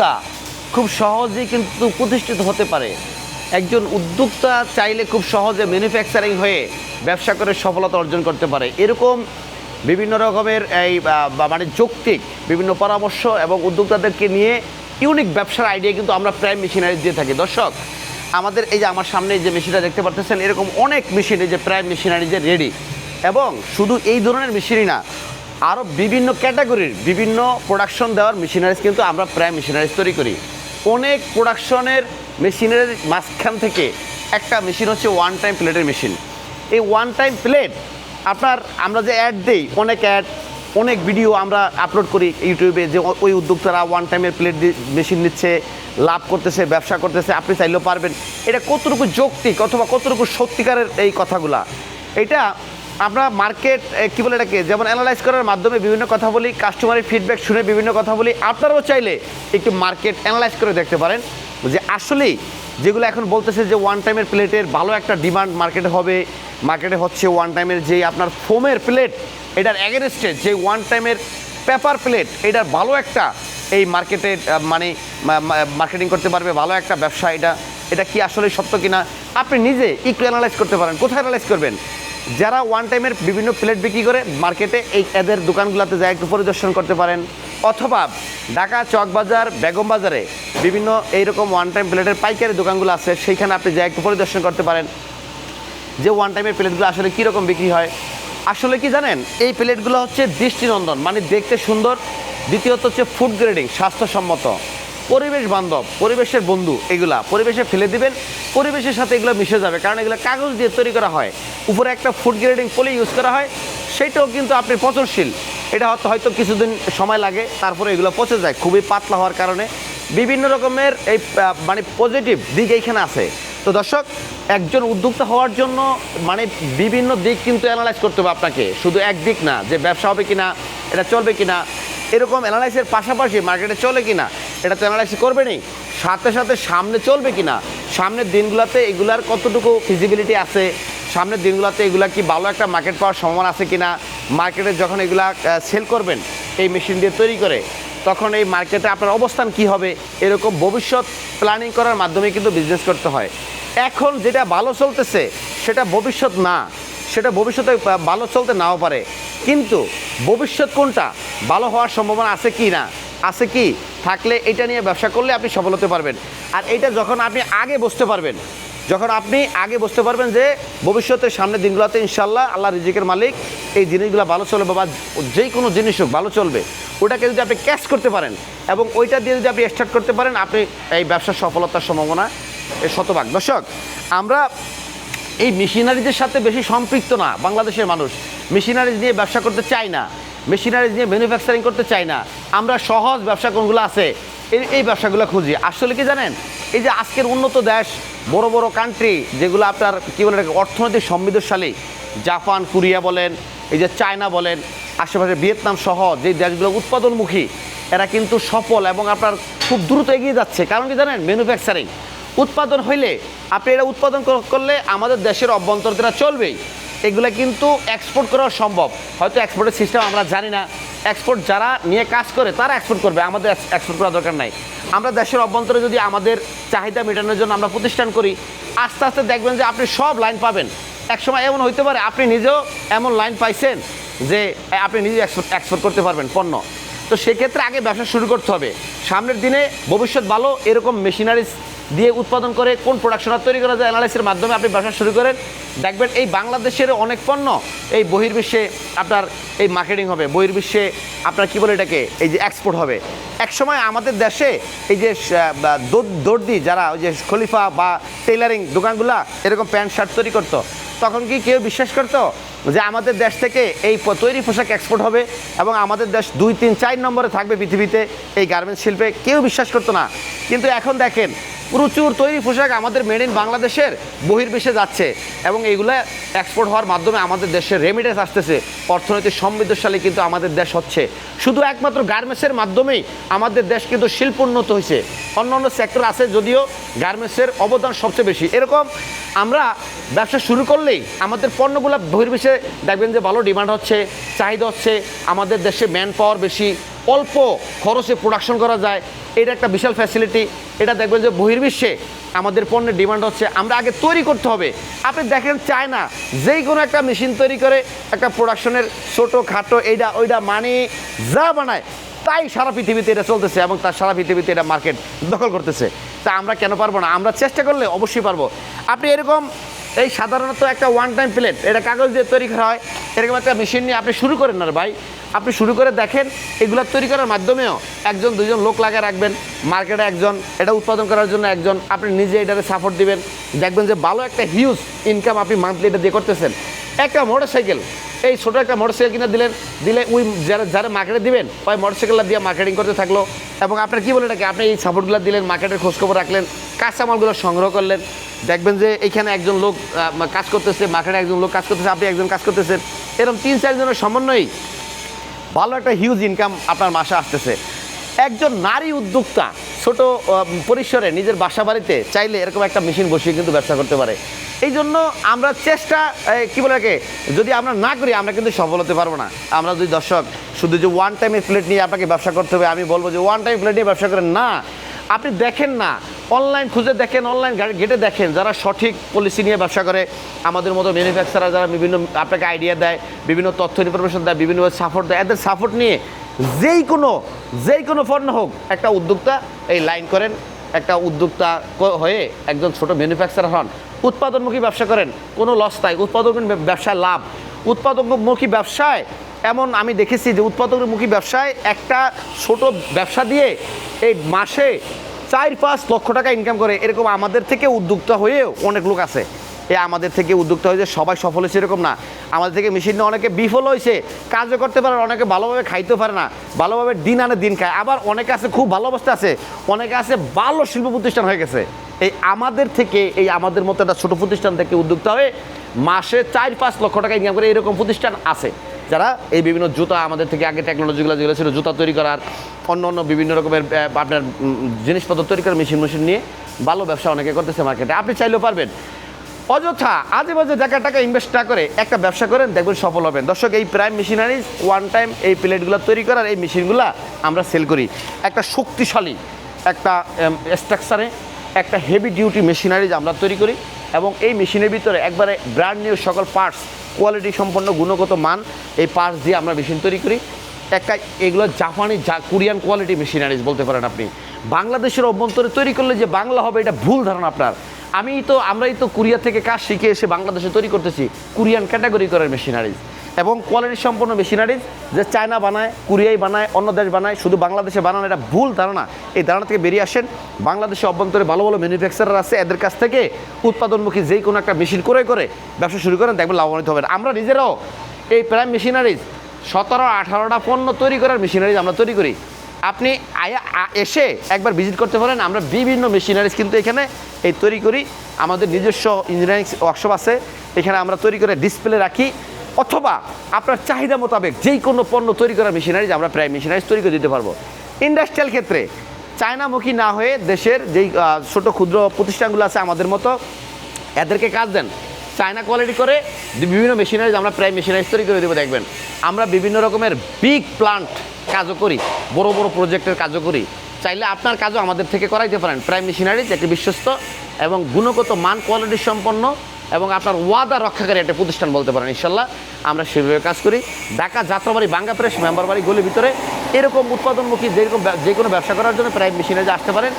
উদ্যোক্তা খুব সহজেই কিন্তু প্রতিষ্ঠিত হতে পারে। একজন উদ্যোক্তা চাইলে খুব সহজে ম্যানুফ্যাকচারিং হয়ে ব্যবসা করে সফলতা অর্জন করতে পারে। এরকম বিভিন্ন রকমের এই মানে যৌক্তিক বিভিন্ন পরামর্শ এবং উদ্যোক্তাদেরকে নিয়ে ইউনিক ব্যবসার আইডিয়া কিন্তু আমরা প্রায় মেশিনারি দিয়ে থাকি। দর্শক, আমাদের এই যে আমার সামনে যে মেশিনটা দেখতে পাচ্ছেন এরকম অনেক মেশিন এই যে প্রায় মেশিনারি যে রেডি এবং শুধু এই ধরনের মেশিনই না আরও বিভিন্ন ক্যাটাগরির বিভিন্ন প্রোডাকশন দেওয়ার মেশিনারিজ কিন্তু আমরা প্রায় মেশিনারিজ তৈরি করি। অনেক প্রোডাকশনের মেশিনের মাঝখান থেকে একটা মেশিন হচ্ছে ওয়ান টাইম প্লেটের মেশিন এই ওয়ান টাইম প্লেট আপনার আমরা যে অ্যাড দিই, অনেক অ্যাড অনেক ভিডিও আমরা আপলোড করি ইউটিউবে যে ওই উদ্যোক্তারা ওয়ান টাইমের প্লেট মেশিন নিচ্ছে, লাভ করতেছে, ব্যবসা করতেছে, আপনি চাইলেও পারবেন। এটা কতটুকু যৌক্তিক অথবা কতটুকু সত্যিকারের এই কথাগুলা? এটা আমরা মার্কেট কী বলে এটাকে, যেমন অ্যানালাইজ করার মাধ্যমে বিভিন্ন কথা বলি কাস্টমারের ফিডব্যাক শুনে বিভিন্ন কথা বলি, আপনারাও চাইলে একটু মার্কেট অ্যানালাইজ করে দেখতে পারেন যে আসলেই যেগুলো এখন বলতেছে যে ওয়ান টাইমের প্লেটের ভালো একটা ডিমান্ড মার্কেটে হবে মার্কেটে হচ্ছে ওয়ান টাইমের যে আপনার ফোমের প্লেট এটার অ্যাগেনস্টে যে ওয়ান টাইমের পেপার প্লেট এটার ভালো একটা এই মার্কেটে মানে মার্কেটিং করতে পারবে, ভালো একটা ব্যবসা এটা এটা কি আসলে সত্য কিনা, আপনি নিজে একটু অ্যানালাইজ করতে পারেন, কোথায় অ্যানালাইজ করবেন? যারা ওয়ান টাইমের বিভিন্ন প্লেট বিক্রি করে মার্কেটে এই এদের দোকানগুলোতে যায় একটু পরিদর্শন করতে পারেন। অথবা ঢাকা চকবাজার বেগম বাজারে বিভিন্ন এইরকম ওয়ান টাইম প্লেটের পাইকারি দোকানগুলো আছে, সেইখানে আপনি যায় একটু পরিদর্শন করতে পারেন। যে ওয়ান টাইমের প্লেটগুলো আসলে কীরকম বিক্রি হয়? আসলে কি জানেন? এই প্লেটগুলো হচ্ছে দৃষ্টিনন্দন মানে দেখতে সুন্দর। দ্বিতীয়ত হচ্ছে ফুড গ্রেডিং স্বাস্থ্যসম্মত। পরিবেশ বান্ধব, পরিবেশের বন্ধু, এগুলা পরিবেশে ফেলে দিবেন, পরিবেশের সাথে এগুলো মিশে যাবে। কারণ এগুলো কাগজ দিয়ে তৈরি করা হয়। উপরে একটা ফুড গ্রেডিং পলি ইউজ করা হয়। সেইটাও কিন্তু আপনি পচনশীল। এটা হয়তো হয়তো কিছুদিন সময় লাগে, তারপরে এগুলো পচে যায়। খুবই পাতলা হওয়ার কারণে। বিভিন্ন রকমের এই মানে পজিটিভ দিক এইখানে আছে। তো দর্শক, একজন উদ্যোক্তা হওয়ার জন্য মানে বিভিন্ন দিক কিন্তু অ্যানালাইজ করতে হবে আপনাকে। শুধু এক দিক না, যে ব্যবসা হবে কিনা, এটা চলবে কিনা, এরকম অ্যানালাইসের পাশাপাশি মার্কেটে চলে কিনা এটা তো করবে করবেনই। সাথে সাথে সামনে চলবে কি না সামনের দিনগুলোতে এগুলার কতটুকু ফিজিবিলিটি আছে? সামনের দিনগুলোতে এগুলা কি ভালো একটা মার্কেট পাওয়ার সম্ভাবনা আছে কি না মার্কেটে যখন এগুলা সেল করবেন, এই মেশিন দিয়ে তৈরি করে, তখন এই মার্কেটে আপনার অবস্থান কি হবে? এরকম ভবিষ্যৎ প্ল্যানিং করার মাধ্যমে কিন্তু বিজনেস করতে হয়। এখন যেটা ভালো চলতেছে, সেটা ভবিষ্যৎ না। সেটা ভবিষ্যতে ভালো চলতে নাও পারে। কিন্তু ভবিষ্যৎ কোনটা? ভালো হওয়ার সম্ভাবনা আছে কি না? আছে কি? থাকলে এটা নিয়ে ব্যবসা করলে আপনি সফল হতে পারবেন। আর এটা যখন আপনি আগে বসতে পারবেন, যখন আপনি আগে বুঝতে পারবেন যে ভবিষ্যতের সামনের দিনগুলোতে ইনশাল্লাহ আল্লাহ রিজিকের মালিক এই জিনিসগুলো ভালো চলবে বা যে কোনো জিনিস হোক ভালো চলবে, ওটাকে যদি আপনি ক্যাশ করতে পারেন এবং ওইটা দিয়ে যদি আপনি স্টার্ট করতে পারেন, আপনি এই ব্যবসার সফলতার সম্ভাবনা শতভাগ। দর্শক, আমরা এই মেশিনারিজের সাথে বেশি সম্পৃক্ত না, বাংলাদেশের মানুষ। মেশিনারিজ নিয়ে ব্যবসা করতে চায় না। মেশিনারিজ নিয়ে ম্যানুফ্যাকচারিং করতে চাই না। আমরা সহজ ব্যবসা কোনগুলো আছে, এই এই ব্যবসাগুলো খুঁজি। আসলে কি জানেন? এই যে আজকের উন্নত দেশ, বড় বড় কান্ট্রি যেগুলো আপনার কী বলে অর্থনৈতিক সমৃদ্ধশালী, জাপান, কোরিয়া বলেন, এই যে চায়না বলেন, আশেপাশে ভিয়েতনাম সহ যে দেশগুলো উৎপাদনমুখী, এরা কিন্তু সফল এবং আপনার খুব দ্রুত এগিয়ে যাচ্ছে। কারণ কি জানেন? ম্যানুফ্যাকচারিং উৎপাদন হইলে আপনি এটা উৎপাদন করলে আমাদের দেশের অভ্যন্তরটা চলবেই। এগুলো কিন্তু এক্সপোর্ট করা সম্ভব। হয়তো এক্সপোর্টের সিস্টেম আমরা জানি না। এক্সপোর্ট যারা নিয়ে কাজ করে, তারা এক্সপোর্ট করবে। আমাদের এক্সপোর্ট করার দরকার নাই। আমরা দেশের অভ্যন্তরে যদি আমাদের চাহিদা মেটানোর জন্য আমরা প্রতিষ্ঠান করি, আস্তে আস্তে দেখবেন যে আপনি সব লাইন পাবেন। একসময় এমন হইতে পারে, আপনি নিজেও এমন লাইন পাইছেন যে আপনি নিজে এক্সপোর্ট এক্সপোর্ট করতে পারবেন পণ্য। তো সেক্ষেত্রে আগে ব্যবসা শুরু করতে হবে। সামনের দিনে ভবিষ্যৎ ভালো, এরকম মেশিনারিজ দিয়ে উৎপাদন করে কোন প্রোডাকশন তৈরি করা যায় অ্যানালাইসিসের মাধ্যমে আপনি ব্যবসা শুরু করেন। দেখবেন এই বাংলাদেশের অনেক পণ্য এই বহির্বিশ্বে আপনার এই মার্কেটিং হবে। বহির্বিশ্বে আপনার কী বলে এটাকে? এই যে এক্সপোর্ট হবে। একসময় আমাদের দেশে এই যে দর্দি যারা ওই যে খলিফা বা টেইলারিং দোকানগুলা এরকম প্যান্ট, শার্ট তৈরি করতো, তখন কি কেউ বিশ্বাস করতো যে আমাদের দেশ থেকে এই তৈরি পোশাক এক্সপোর্ট হবে এবং আমাদের দেশ দুই, তিন, চার নম্বরে থাকবে পৃথিবীতে এই গার্মেন্টস শিল্পে? কেউ বিশ্বাস করতো না। কিন্তু এখন দেখেন প্রচুর তৈরি পোশাক আমাদের মেড ইন বাংলাদেশের বহির্বিশ্বে যাচ্ছে এবং এইগুলো এক্সপোর্ট হওয়ার মাধ্যমে আমাদের দেশের রেমিডেন্স আসতেছে। অর্থনৈতিক সমৃদ্ধশালী কিন্তু আমাদের দেশ হচ্ছে। শুধু একমাত্র গার্মেন্টসের মাধ্যমেই আমাদের দেশ কিন্তু শিল্পোন্নত হয়েছে। অন্য অন্য সেক্টর আছে যদিও গার্মেন্টসের অবদান সবচেয়ে বেশি। এরকম আমরা ব্যবসা শুরু করলেই আমাদের পণ্যগুলো বহির্বিশ্বে দেখবেন যে ভালো ডিমান্ড হচ্ছে, চাহিদা হচ্ছে, আমাদের দেশে ম্যান পাওয়ার বেশি, অল্প খরচে প্রোডাকশন করা যায় এটা একটা বিশাল ফ্যাসিলিটি এটা দেখবেন যে বহির্বিশ্বে আমাদের পণ্যের ডিমান্ড হচ্ছে। আমরা আগে তৈরি করতে হবে। আপনি দেখেন চায়না যেই কোনো একটা মেশিন তৈরি করে একটা প্রোডাকশনের ছোটো, খাটো এইটা ওইটা মানে যা বানায়, তাই সারা পৃথিবীতে এটা চলতেছে এবং তার সারা পৃথিবীতে এটা মার্কেট দখল করতেছে। তা আমরা কেন পারব না? আমরা চেষ্টা করলে অবশ্যই পারব। আপনি এরকম এই সাধারণত একটা ওয়ান টাইম প্লেট এটা কাগজ দিয়ে তৈরি করা হয়। এরকম একটা মেশিন নিয়ে আপনি শুরু করেন না ভাই। আপনি শুরু করে দেখেন, এগুলো তৈরি করার মাধ্যমেও একজন দুজন লোক লাগিয়ে রাখবেন। মার্কেটে একজন, এটা উৎপাদন করার জন্য একজন। আপনি নিজে এটাকে সাপোর্ট দিবেন। দেখবেন যে ভালো একটা হিউজ ইনকাম আপনি মান্থলি এটা দিয়ে করতেছেন। একটা মোটর সাইকেল এই ছোটো একটা মোটর সাইকেল কিনে দিলেন, দিলে ওই যারা যারা মার্কেটে দিবেন, ওই মোটর সাইকেলটা দিয়ে মার্কেটিং করতে থাকল। এবং আপনার কী বলে এটাকে? আপনি এই সাপোর্টগুলো দিলেন মার্কেটের খোঁজখবর রাখলেন, কাঁচামালগুলো সংগ্রহ করলেন। দেখবেন যে এইখানে একজন লোক কাজ করতেছে মার্কেটে একজন লোক কাজ করতেছে, আপনি একজন কাজ করতেছেন। এরকম তিন চারজনের সমন্বয়েই ভালো একটা হিউজ ইনকাম আপনার মাসে আসতেছে। একজন নারী উদ্যোক্তা ছোট পরিসরে নিজের বাসা বাড়িতে চাইলে এরকম একটা মেশিন বসিয়ে কিন্তু ব্যবসা করতে পারে। এই জন্য আমরা চেষ্টা কি বলে রাখে যদি আমরা না করি, আমরা কিন্তু সফল হতে পারব না। আমরা যদি দর্শক, শুধু যে ওয়ান টাইমের প্লেট নিয়ে আপনাকে ব্যবসা করতে হবে, আমি বলব যে ওয়ান টাইম প্লেট নিয়ে ব্যবসা করেন না। আপনি দেখেন না অনলাইন খুঁজে দেখেন অনলাইন ঘেটে দেখেন, যারা সঠিক পলিসি নিয়ে ব্যবসা করে, আমাদের মতো ম্যানুফ্যাকচারার যারা বিভিন্ন আপনাকে আইডিয়া দেয়, বিভিন্ন তথ্য ইনফরমেশন দেয়, বিভিন্ন সাপোর্ট দেয়, এদের সাপোর্ট নিয়ে যেই কোনো যেই কোনো পণ্য হোক, একটা উদ্যোক্তা এই লাইন করেন। একটা উদ্যোক্তা হয়ে একজন ছোট ম্যানুফ্যাকচারার হন। উৎপাদনমুখী ব্যবসা করেন, কোনো লস নাই। উৎপাদন ব্যবসায় লাভ। উৎপাদনমুখী ব্যবসায়, এমন আমি দেখেছি যে উৎপাদনমুখী ব্যবসায় একটা ছোট ব্যবসা দিয়ে এই মাসে চার পাঁচ লক্ষ টাকা ইনকাম করে। এরকম আমাদের থেকে উদ্যোক্তা হয়েও অনেক লোক আছে। এ আমাদের থেকে উদ্যোক্তা হয়েছে, সবাই সফল হয়েছে এরকম না। আমাদের থেকে মেশিন নিয়ে অনেকে বিফল হয়েছে, কাজও করতে পারে অনেকে ভালোভাবে খাইতেও পারে না, ভালোভাবে দিন আনে দিন খায়। আবার অনেকে আছে, খুব ভালো অবস্থা আছে, অনেকে আছে ভালো শিল্প প্রতিষ্ঠান হয়ে গেছে। এই আমাদের থেকে, এই আমাদের মতো একটা ছোটো প্রতিষ্ঠান থেকে উদ্যোক্তা হয়ে মাসে চার পাঁচ লক্ষ টাকা ইনকাম করে এরকম প্রতিষ্ঠান আছে। যারা এই বিভিন্ন জুতা আমাদের থেকে আগে টেকনোলজিগুলো যেগুলো ছিল, জুতা তৈরি করার, অন্য অন্য বিভিন্ন রকমের আপনার জিনিসপত্র তৈরি করার মেশিন মেশিন নিয়ে ভালো ব্যবসা অনেকে করতেছে মার্কেটে আপনি চাইলেও পারবেন। অযথা আজে বাজে টাকা টাকা ইনভেস্ট না করে একটা ব্যবসা করেন, দেখবেন সফল হবেন। দর্শক, এই প্রাইম মেশিনারিজ ওয়ান টাইম এই প্লেটগুলো তৈরি করার এই মেশিনগুলো আমরা সেল করি। একটা শক্তিশালী, একটা স্ট্রাকচারে একটা হেভি ডিউটি মেশিনারিজ আমরা তৈরি করি এবং এই মেশিনের ভিতরে একবারে ব্র্যান্ড নিউ সকল পার্টস কোয়ালিটি সম্পন্ন, গুণগত মান এই পার্টস দিয়ে আমরা মেশিন তৈরি করি। একটা এগুলো জাপানি যা কোরিয়ান কোয়ালিটি মেশিনারিজ বলতে পারেন আপনি। বাংলাদেশের অভ্যন্তরে তৈরি করলে যে বাংলা হবে, এটা ভুল ধারণা আপনার। আমি তো, আমরাই তো কোরিয়া থেকে কাজ শিখে এসে বাংলাদেশে তৈরি করতেছি কোরিয়ান ক্যাটাগরি করার মেশিনারিজ। এবং কোয়ালিটি সম্পন্ন মেশিনারিজ যে চায়না বানায়, কোরিয়াই বানায়, অন্য দেশ বানায়, শুধু বাংলাদেশে বানানো এটা ভুল ধারণা। এই ধারণা থেকে বেরিয়ে আসেন। বাংলাদেশে অভ্যন্তরে ভালো ভালো ম্যানুফ্যাকচারার আছে, এদের কাছ থেকে উৎপাদনমুখী যেই কোনো একটা মেশিন করে করে, ব্যবসা শুরু করেন, দেখবেন লাভবানিত হবেন আমরা নিজেরাও এই প্রায় মেশিনারিজ সতেরো, আঠারোটা পণ্য তৈরি করার মেশিনারিজ আমরা তৈরি করি। আপনি এসে একবার ভিজিট করতে পারেন। আমরা বিভিন্ন মেশিনারিজ কিন্তু এখানে এই তৈরি করি। আমাদের নিজস্ব ইঞ্জিনিয়ারিং ওয়ার্কশপ আছে। এখানে আমরা তৈরি করে ডিসপ্লে রাখি। অথবা আপনার চাহিদা মোতাবেক যেই কোনো পণ্য তৈরি করার মেশিনারিজ আমরা প্রায় মেশিনারিজ তৈরি করে দিতে পারব। ইন্ডাস্ট্রিয়াল ক্ষেত্রে চায়নামুখী না হয়ে দেশের যেই ছোট ক্ষুদ্র প্রতিষ্ঠানগুলো আছে আমাদের মতো, এদেরকে কাজ দেন। চায়না কোয়ালিটি করে বিভিন্ন মেশিনারিজ আমরা প্রায় মেশিনারিজ তৈরি করে দেবো, দেখবেন। আমরা বিভিন্ন রকমের বিগ প্লান্ট কাজও করি, বড় বড় প্রজেক্টের কাজও করি। চাইলে আপনার কাজও আমাদের থেকে করাইতে পারেন। প্রায় মেশিনারিজ একটি বিশ্বস্ত এবং গুণগত মান কোয়ালিটি সম্পন্ন এবং আপনার ওয়াদা রক্ষাকারী একটা প্রতিষ্ঠান বলতে পারেন ইনশাল্লাহ। আমরা সেভাবে কাজ করি। ঢাকা যাত্রাবাড়ি, বাঙ্গা প্রেস মেম্বার বাড়ি গলির ভিতরে এরকম উৎপাদনমুখী যেরকম যে কোনো ব্যবসা করার জন্য প্রায় মেশিনারিজ আসতে পারেন।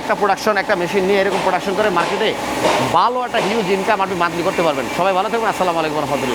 একটা প্রোডাকশন একটা মেশিন নিয়ে এরকম প্রোডাকশন করে মার্কেটে ভালো একটা হিউজ ইনকাম আপনি মান্থলি করতে পারবেন। সবাই ভালো থাকবেন। আসসালামু আলাইকুম রহমতুল্লাহ।